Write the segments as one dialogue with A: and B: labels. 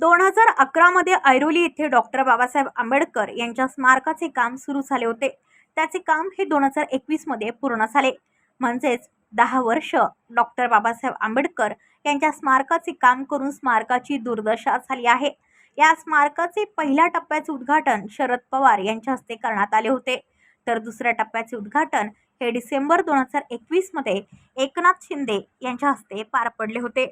A: दोन हजार अकरामध्ये ऐरोली येथे डॉक्टर बाबासाहेब आंबेडकर यांच्या स्मारकाचे काम सुरू झाले होते. त्याचे काम हे दोन हजार एकवीसमध्ये पूर्ण झाले. म्हणजेच दहा वर्ष डॉक्टर बाबासाहेब आंबेडकर यांच्या स्मारकाचे काम करून स्मारकाची दुर्दशा झाली आहे. या स्मारकाचे पहिल्या टप्प्याचे उद्घाटन शरद पवार यांच्या हस्ते करण्यात आले होते. तर दुसऱ्या टप्प्याचे उद्घाटन हे डिसेंबर दोन हजार एकवीसमध्ये एकनाथ शिंदे यांच्या हस्ते पार पडले होते.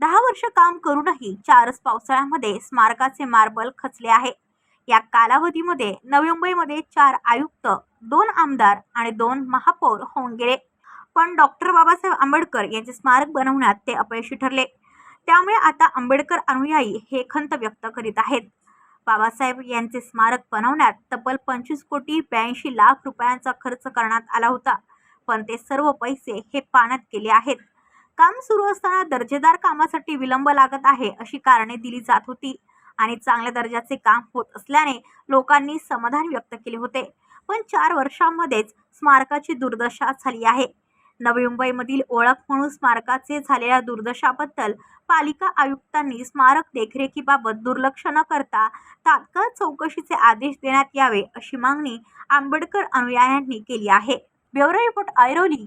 A: दहा वर्ष काम करूनही चारच पावसाळ्यामध्ये स्मारकाचे मार्बल खचले आहे. या कालावधीमध्ये नवी मुंबईमध्ये चार आयुक्त दोन आमदार आणि दोन महापौर होऊन गेले. पण डॉक्टर बाबासाहेब आंबेडकर यांचे स्मारक बनवण्यात ते अपयशी ठरले. त्यामुळे आता आंबेडकर अनुयायी हे खंत व्यक्त करीत आहेत. बाबासाहेब यांचे स्मारक बनवण्यात तब्बल पंचवीस कोटी ब्याऐंशी लाख रुपयांचा खर्च करण्यात आला होता. पण ते सर्व पैसे हे पाण्यात गेले आहेत. काम सुरू असताना दर्जेदार कामासाठी विलंब लागत आहे अशी कारणे दिली जात होती. आणि चांगल्या दर्जाचे काम होत असल्याने लोकांनी समाधान व्यक्त केले होते. पण चार वर्षांमध्येच स्मारकाची दुर्दशा झाली आहे. नवी मुंबईमधील ओळख म्हणून स्मारकाचे झालेल्या दुर्दशाबद्दल पालिका आयुक्तांनी स्मारक देखरेखीबाबत दुर्लक्ष न करता तात्काळ चौकशीचे आदेश देण्यात यावे अशी मागणी आंबेडकर अनुयायांनी केली आहे. Bureau report Airoli.